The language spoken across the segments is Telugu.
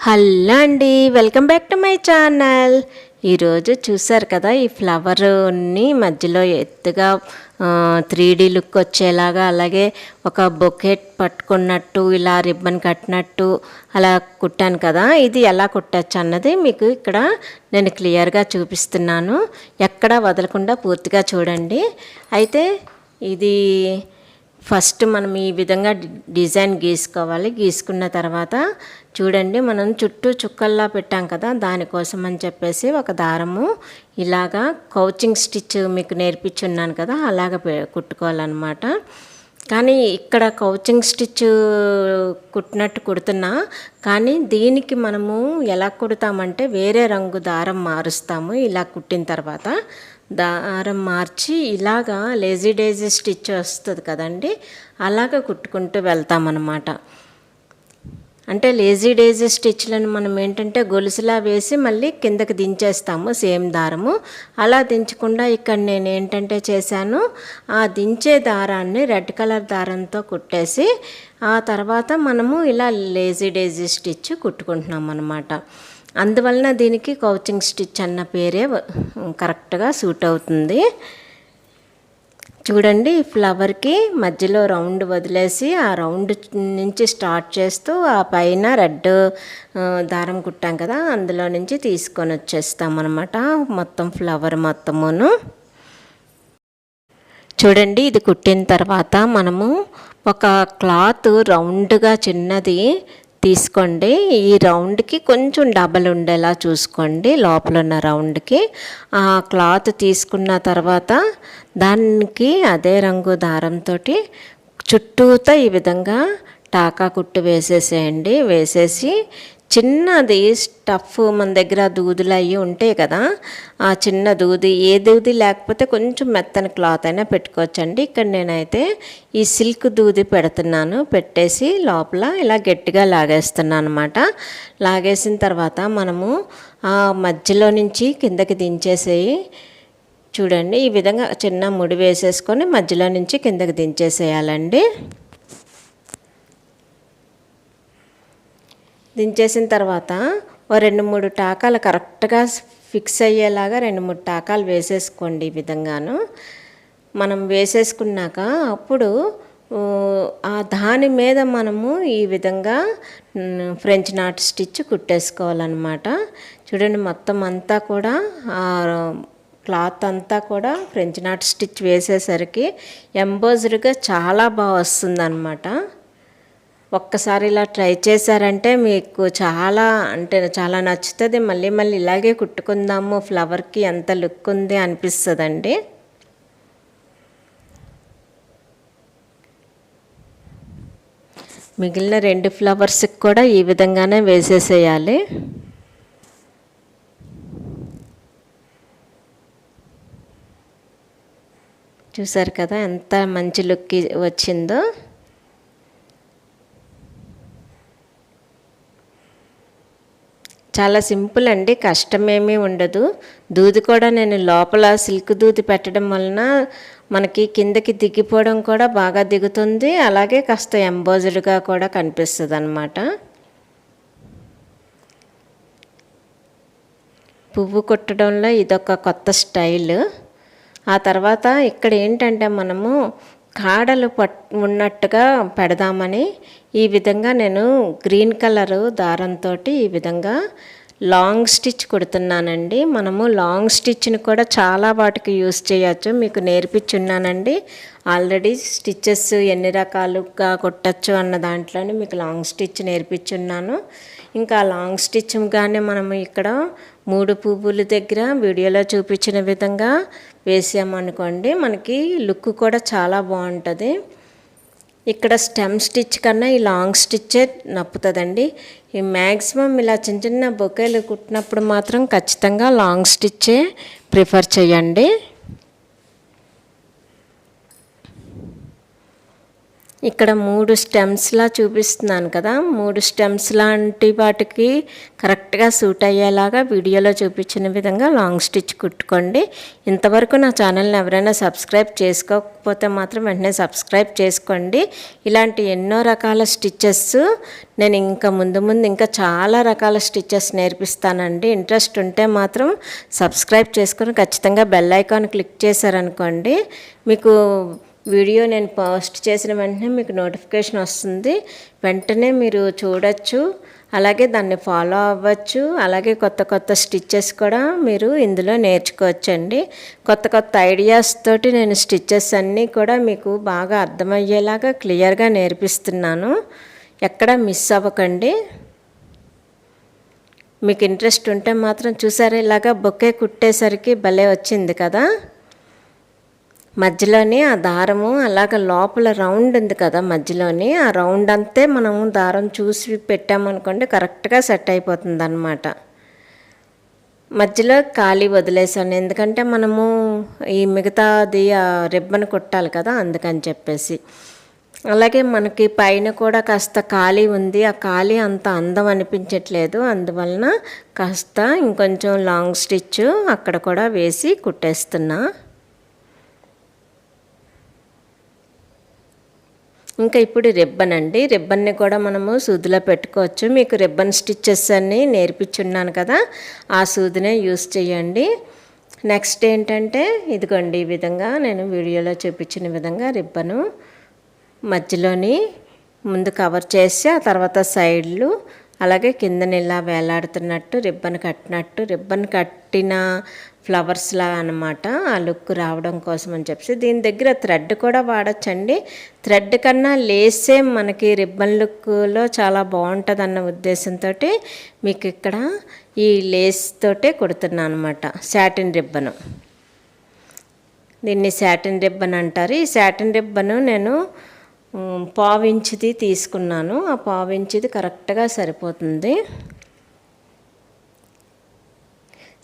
హలో అండి welcome back to my channel. ఈరోజు చూసారు కదా ఈ ఫ్లవర్ని మధ్యలో ఎత్తుగా త్రీ డీ లుక్ వచ్చేలాగా అలాగే ఒక బొకెట్ పట్టుకున్నట్టు ఇలా రిబ్బన్ కట్టినట్టు అలా కుట్టాను కదా. ఇది ఎలా కుట్టచ్చు అన్నది మీకు ఇక్కడ నేను క్లియర్గా చూపిస్తున్నాను. ఎక్కడా వదలకుండా పూర్తిగా చూడండి. అయితే ఇది ఫస్ట్ మనం ఈ విధంగా డిజైన్ గీసుకోవాలి. గీసుకున్న తర్వాత చూడండి మనం చుట్టూ చుక్కల్లా పెట్టాం కదా దానికోసం అని చెప్పేసి ఒక దారము. ఇలాగా కౌచింగ్ స్టిచ్ మీకు నేర్పించున్నాను కదా అలాగ కుట్టుకోవాలన్నమాట. కానీ ఇక్కడ కౌచింగ్ స్టిచ్ కుట్టినట్టు కుడుతున్నా కానీ దీనికి మనము ఎలా కుడతామంటే వేరే రంగు దారం మారుస్తాము ఇలా కుట్టిన తర్వాత. దారం మార్చి ఇలాగా లేజీ డేజీ స్టిచ్ వస్తుంది కదండి అలాగ కుట్టుకుంటూ వెళ్తామన్నమాట. అంటే లేజీ డేజీ స్టిచ్లను మనం ఏంటంటే గొలుసులా వేసి మళ్ళీ కిందకి దించేస్తాము సేమ్ దారము. అలా దించకుండా ఇక్కడ నేను ఏంటంటే చేశాను ఆ దించే దారాన్ని రెడ్ కలర్ దారంతో కుట్టేసి ఆ తర్వాత మనము ఇలా లేజీ డేజీ స్టిచ్ కుట్టుకుంటున్నాం అనమాట అందువలన దీనికి కౌచింగ్ స్టిచ్ అన్న పేరే కరెక్ట్గా సూట్ అవుతుంది. చూడండి ఫ్లవర్కి మధ్యలో రౌండ్ వదిలేసి ఆ రౌండ్ నుంచి స్టార్ట్ చేస్తూ ఆ పైన రెడ్ దారం కుట్టాం కదా అందులో నుంచి తీసుకొని వచ్చేస్తాం అనమాట మొత్తం ఫ్లవర్ మొత్తమును. చూడండి ఇది కుట్టిన తర్వాత మనము ఒక క్లాత్ రౌండ్గా చిన్నది తీసుకోండి. ఈ రౌండ్కి కొంచెం డబల్ ఉండేలా చూసుకోండి. లోపల ఉన్న రౌండ్కి ఆ క్లాత్ తీసుకున్న తర్వాత దానికి అదే రంగు దారంతో చుట్టూతా ఈ విధంగా టాకా కుట్టు వేసేసేయండి. వేసేసి చిన్నది స్టఫ్ మన దగ్గర దూదులు అవి ఉంటాయి కదా ఆ చిన్న దూది ఏ దూది లేకపోతే కొంచెం మెత్తని క్లాత్ అయినా పెట్టుకోవచ్చండి. ఇక్కడ నేనైతే ఈ సిల్క్ దూది పెడుతున్నాను. పెట్టేసి లోపల ఇలా గట్టిగా లాగేస్తున్నాను అనమాట లాగేసిన తర్వాత మనము ఆ మధ్యలో నుంచి కిందకి దించేసేయి. చూడండి ఈ విధంగా చిన్న ముడి వేసేసుకొని మధ్యలో నుంచి కిందకి దించేసేయాలండి. దించేసిన తర్వాత ఓ రెండు మూడు టాకాలు కరెక్ట్గా ఫిక్స్ అయ్యేలాగా రెండు మూడు టాకాలు వేసేసుకోండి ఈ విధంగాను. మనం వేసేసుకున్నాక అప్పుడు ఆ దాని మీద మనము ఈ విధంగా ఫ్రెంచ్ నాట్ స్టిచ్ కుట్టేసుకోవాలన్నమాట. చూడండి మొత్తం అంతా కూడా ఆ క్లాత్ అంతా కూడా ఫ్రెంచ్ నాట్ స్టిచ్ వేసేసరికి ఎంబోజ్డ్గా చాలా బాగా వస్తుందన్నమాట. ఒక్కసారి ఇలా ట్రై చేశారంటే మీకు చాలా అంటే చాలా నచ్చుతుంది. మళ్ళీ మళ్ళీ ఇలాగే కుట్టుకుందాము ఫ్లవర్కి ఎంత లుక్ ఉంది అనిపిస్తుందండి. మిగిలిన రెండు ఫ్లవర్స్కి కూడా ఈ విధంగానే వేసేసేయాలి. చూసారు కదా ఎంత మంచి లుక్ వచ్చిందో. చాలా సింపుల్ అండి. కష్టమేమీ ఉండదు. దూది కూడా నేను లోపల సిల్క్ దూది పెట్టడం వలన మనకి కిందకి దిగిపోవడం కూడా బాగా దిగుతుంది. అలాగే కాస్త ఎంబోజర్డ్గా కూడా కనిపిస్తుంది అనమాట పువ్వు కుట్టడంలో ఇదొక కొత్త స్టైల్. ఆ తర్వాత ఇక్కడ ఏంటంటే మనము కాడలు పట్ ఉన్నట్టుగా పెడదామని ఈ విధంగా నేను గ్రీన్ కలరు దారంతో ఈ విధంగా లాంగ్ స్టిచ్ కుడుతున్నానండి. మనము లాంగ్ స్టిచ్ని కూడా చాలా వాటికి యూస్ చేయొచ్చు. మీకు నేర్పించున్నానండి. ఆల్రెడీ స్టిచ్చెస్ ఎన్ని రకాలుగా కొట్టచ్చు అన్న దాంట్లోనే మీకు లాంగ్ స్టిచ్ నేర్పించున్నాను. ఇంకా లాంగ్ స్టిచ్ కానీ మనము ఇక్కడ మూడు పువ్వుల దగ్గర వీడియోలో చూపించిన విధంగా వేసామనుకోండి మనకి లుక్ కూడా చాలా బాగుంటుంది. ఇక్కడ స్టెమ్ స్టిచ్ కన్నా ఈ లాంగ్ స్టిచ్చే నప్పుతుందండి. ఈ మ్యాక్సిమం ఇలా చిన్న చిన్న బొకేలు కుట్టినప్పుడు మాత్రం ఖచ్చితంగా లాంగ్ స్టిచ్చే ప్రిఫర్ చేయండి. ఇక్కడ మూడు స్టెమ్స్లా చూపిస్తున్నాను కదా. మూడు స్టెమ్స్ లాంటి వాటికి కరెక్ట్గా సూట్ అయ్యేలాగా వీడియోలో చూపించిన విధంగా లాంగ్ స్టిచ్ కుట్టుకోండి. ఇంతవరకు నా ఛానల్ని ఎవరైనా సబ్స్క్రైబ్ చేసుకోకపోతే మాత్రం వెంటనే సబ్స్క్రైబ్ చేసుకోండి. ఇలాంటి ఎన్నో రకాల స్టిచ్చెస్ నేను ఇంకా ముందు ముందు ఇంకా చాలా రకాల స్టిచ్చెస్ నేర్పిస్తానండి. ఇంట్రెస్ట్ ఉంటే మాత్రం సబ్స్క్రైబ్ చేసుకొని ఖచ్చితంగా బెల్ ఐకాన్ క్లిక్ చేశారనుకోండి మీకు వీడియో నేను పోస్ట్ చేసిన వెంటనే మీకు నోటిఫికేషన్ వస్తుంది. వెంటనే మీరు చూడొచ్చు. అలాగే దాన్ని ఫాలో అవ్వచ్చు. అలాగే కొత్త కొత్త స్టిచ్చెస్ కూడా మీరు ఇందులో నేర్చుకోవచ్చండి. కొత్త కొత్త ఐడియాస్ తోటి నేను స్టిచ్చెస్ అన్నీ కూడా మీకు బాగా అర్థమయ్యేలాగా క్లియర్గా నేర్పిస్తున్నాను. ఎక్కడ మిస్ అవ్వకండి. మీకు ఇంట్రెస్ట్ ఉంటే మాత్రం చూసారా ఇలాగా బొక్కే కుట్టేసరికి భలే వచ్చింది కదా. మధ్యలోనే ఆ దారము అలాగ లోపల రౌండ్ ఉంది కదా మధ్యలోని ఆ రౌండ్ అంతే మనము దారం చూసి పెట్టామనుకోండి కరెక్ట్గా సెట్ అయిపోతుంది అనమాట మధ్యలో ఖాళీ వదిలేసాను. ఎందుకంటే మనము ఈ మిగతాది రిబ్బన్ కుట్టాలి కదా అందుకని చెప్పేసి. అలాగే మనకి పైన కూడా కాస్త ఖాళీ ఉంది. ఆ ఖాళీ అంత అందం అనిపించట్లేదు. అందువలన కాస్త ఇంకొంచెం లాంగ్ స్టిచ్ అక్కడ కూడా వేసి కుట్టేస్తున్నా. ఇంకా ఇప్పుడు రిబ్బన్ అండి. రిబ్బన్ని కూడా మనము సూదిలో పెట్టుకోవచ్చు. మీకు రిబ్బన్ స్టిచ్చెస్ అన్నీ నేర్పించున్నాను కదా ఆ సూదినే యూస్ చేయండి. నెక్స్ట్ ఏంటంటే ఇదిగోండి ఈ విధంగా నేను వీడియోలో చూపించిన విధంగా రిబ్బను మధ్యలోని ముందు కవర్ చేసి ఆ తర్వాత సైడ్లు అలాగే కిందన ఇలా వేలాడుతున్నట్టు రిబ్బన్ కట్టినట్టు రిబ్బన్ కట్టిన ఫ్లవర్స్లా అనమాట ఆ లుక్ రావడం కోసం అని చెప్పేసి. దీని దగ్గర థ్రెడ్ కూడా వాడచ్చండి. థ్రెడ్ కన్నా లేసే మనకి రిబ్బన్ లుక్లో చాలా బాగుంటుంది అన్న ఉద్దేశంతో మీకు ఇక్కడ ఈ లేస్ తోటే కుడుతున్నాను అనమాట శాటిన్ రిబ్బను. దీన్ని శాటిన్ రిబ్బన్ అంటారు. ఈ శాటిన్ రిబ్బను నేను పావించిది తీసుకున్నాను. ఆ పావించిది కరెక్ట్గా సరిపోతుంది.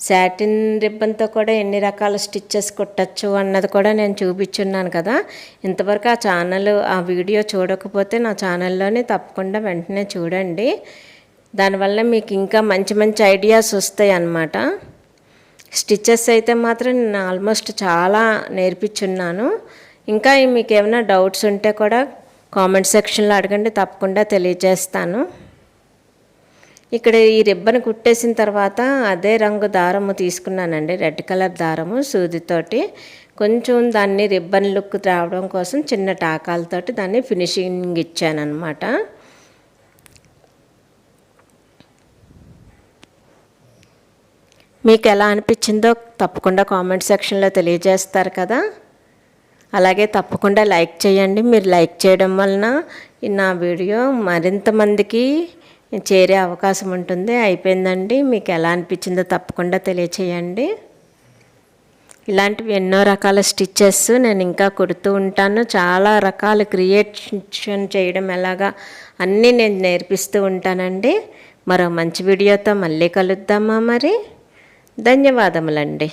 శాటిన్ రిబ్బన్తో కూడా ఎన్ని రకాల స్టిచ్చెస్ కుట్టచ్చు అన్నది కూడా నేను చూపించున్నాను కదా. ఇంతవరకు ఆ ఛానల్ ఆ వీడియో చూడకపోతే నా ఛానల్లోనే తప్పకుండా వెంటనే చూడండి. దానివల్ల మీకు ఇంకా మంచి మంచి ఐడియాస్ వస్తాయి అన్నమాట. స్టిచ్చెస్ అయితే మాత్రం నేను ఆల్మోస్ట్ చాలా నేర్పించున్నాను. ఇంకా మీకు ఏమైనా డౌట్స్ ఉంటే కూడా కామెంట్ సెక్షన్లో అడగండి తప్పకుండా తెలియజేస్తాను. ఇక్కడ ఈ రిబ్బన్ కుట్టేసిన తర్వాత అదే రంగు దారము తీసుకున్నానండి రెడ్ కలర్ దారము సూదితోటి. కొంచెం దాన్ని రిబ్బన్ లుక్ రావడం కోసం చిన్న టాకాలతోటి దాన్ని ఫినిషింగ్ ఇచ్చానమాట మీకు ఎలా అనిపించిందో తప్పకుండా కామెంట్ సెక్షన్లో తెలియజేస్తారు కదా. అలాగే తప్పకుండా లైక్ చేయండి. మీరు లైక్ చేయడం వలన నా వీడియో మరింత మందికి చేరే అవకాశం ఉంటుంది. అయిపోయిందండి. మీకు ఎలా అనిపించిందో తప్పకుండా తెలియచేయండి. ఇలాంటివి ఎన్నో రకాల స్టిచ్చెస్ నేను ఇంకా కుడుతూ ఉంటాను. చాలా రకాల క్రియేషన్ చేయడం ఎలాగా అన్నీ నేను నేర్పిస్తూ ఉంటానండి. మరో మంచి వీడియోతో మళ్ళీ కలుద్దామా మరి? ధన్యవాదములండి.